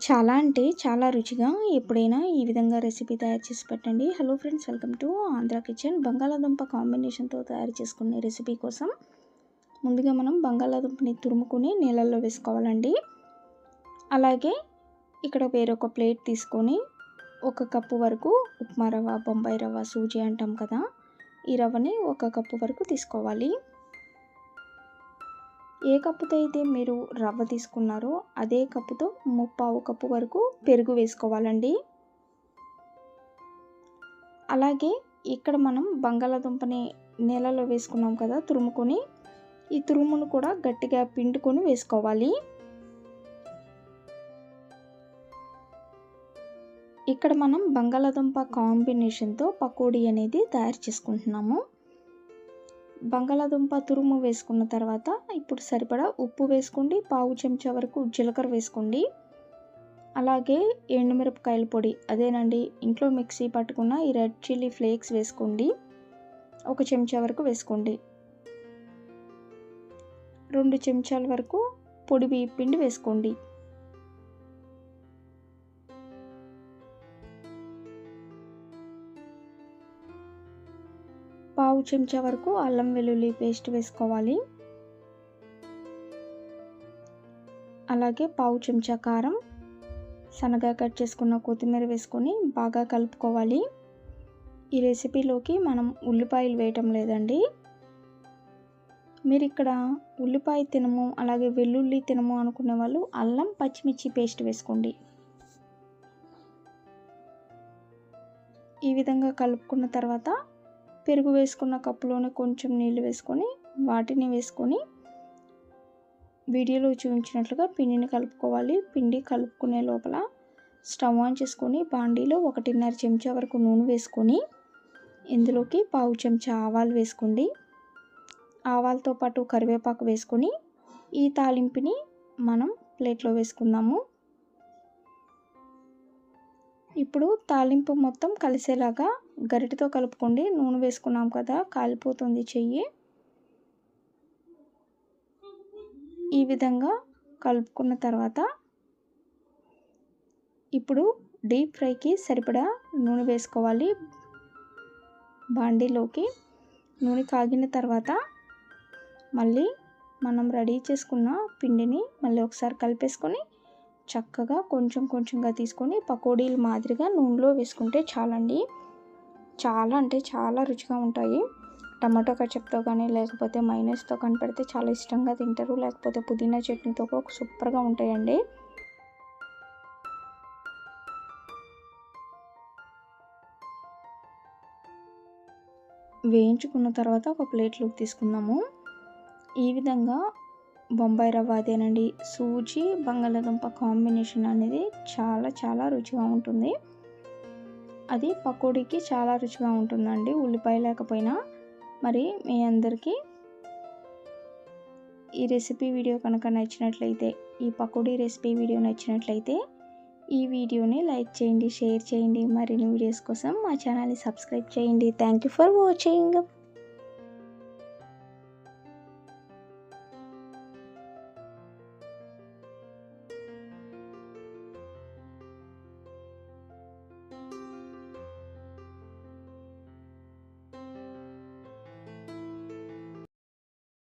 చాలా అంటే చాలా రుచిగా ఎప్పుడైనా ఈ విధంగా రెసిపీ తయారు చేసి పెట్టండి. Hello friends welcome to Andhra kitchen బంగాళాదుంప కాంబినేషన్తో తయారు చేసుకునే రెసిపీ కోసం ముందుగా మనం బంగాళాదుంపని తురుముకుని నీళ్ళల్లో వేసుకోవాలండి. అలాగే ఇక్కడ వేరొక ప్లేట్ తీసుకొని ఒక కప్పు వరకు ఉప్మా రవ్వ బొంబాయి రవ్వ సూజీ అంటాం కదా ఈ రవ్వని ఒక కప్పు వరకు తీసుకోవాలి. ఏ కప్పుతో అయితే మీరు రవ్వ తీసుకున్నారో అదే కప్పుతో ముప్పావు కప్పు వరకు పెరుగు వేసుకోవాలండి. అలాగే ఇక్కడ మనం బంగాళాదుంపని నీళ్ళలో వేసుకున్నాం కదా తురుముకొని ఈ తురుమును కూడా గట్టిగా పిండుకొని వేసుకోవాలి. ఇక్కడ మనం బంగాళాదుంప కాంబినేషన్తో పకోడీ అనేది తయారు చేసుకుంటున్నాము. బంగాళాదుంప తురుము వేసుకున్న తర్వాత ఇప్పుడు సరిపడా ఉప్పు వేసుకోండి. పావు చెంచా వరకు జీలకర్ర వేసుకోండి. అలాగే ఎండుమిరపకాయల పొడి అదేనండి ఇంట్లో మిక్సీ పట్టుకున్న ఈ రెడ్ చిల్లీ ఫ్లేక్స్ వేసుకోండి. ఒక చెంచా వరకు వేసుకోండి. రెండు చెంచాల వరకు పొడి బియ్య పిండి వేసుకోండి. పావు చెంచా వరకు అల్లం వెల్లుల్లి పేస్ట్ వేసుకోవాలి. అలాగే పావు చెంచా కారం సన్నగా కట్ చేసుకున్న కొత్తిమీర వేసుకొని బాగా కలుపుకోవాలి. ఈ రెసిపీలోకి మనం ఉల్లిపాయలు వేయటం లేదండి. మీరు ఇక్కడ ఉల్లిపాయ తినము అలాగే వెల్లుల్లి తినము అనుకునే వాళ్ళు అల్లం పచ్చిమిర్చి పేస్ట్ వేసుకోండి. ఈ విధంగా కలుపుకున్న తర్వాత పెరుగు వేసుకున్న కప్పులోనే కొంచెం నీళ్ళు వేసుకొని వాటిని వేసుకొని వీడియోలో చూపించినట్లుగా పిండిని కలుపుకోవాలి. పిండి కలుపుకునే లోపల స్టవ్ ఆన్ చేసుకొని బాండీలో ఒకటిన్నర చెంచా వరకు నూనె వేసుకొని ఇందులోకి పావు చెంచా ఆవాలు వేసుకోండి. ఆవాలతో పాటు కరివేపాకు వేసుకొని ఈ తాలింపుని మనం ప్లేట్లో వేసుకుందాము. ఇప్పుడు తాలింపు మొత్తం కలిసేలాగా గరిటతో కలుపుకోండి. నూనె వేసుకున్నాం కదా కాలిపోతుంది చెయ్యి. ఈ విధంగా కలుపుకున్న తర్వాత ఇప్పుడు డీప్ ఫ్రైకి సరిపడా నూనె వేసుకోవాలి. బాండీలోకి నూనె కాగిన తర్వాత మళ్ళీ మనం రెడీ చేసుకున్న పిండిని మళ్ళీ ఒకసారి కలిపేసుకొని చక్కగా కొంచెం కొంచెంగా తీసుకొని పకోడీలు మాదిరిగా నూనెలో వేసుకుంటే చాలండి. చాలా అంటే చాలా రుచిగా ఉంటాయి. టమాటో కచప్తో కానీ లేకపోతే మైనస్తో కానీ పెడితే చాలా ఇష్టంగా తింటారు. లేకపోతే పుదీనా చట్నీతో కూడా సూపర్గా ఉంటాయండి. వేయించుకున్న తర్వాత ఒక ప్లేట్లోకి తీసుకుందాము. ఈ విధంగా బొంబాయి రవ్వ అదేనండి సూజీ బంగాళాదుంప కాంబినేషన్ అనేది చాలా చాలా రుచిగా ఉంటుంది. అది పకోడీకి చాలా రుచిగా ఉంటుందండి. ఉల్లిపాయ లేకపోయినా మరి మీ అందరికీ ఈ రెసిపీ వీడియో కనుక నచ్చినట్లయితే ఈ పకోడీ రెసిపీ వీడియో నచ్చినట్లయితే ఈ వీడియోని లైక్ చేయండి షేర్ చేయండి. మరిన్ని వీడియోస్ కోసం మా ఛానల్ని సబ్స్క్రైబ్ చేయండి. Thank you for watching.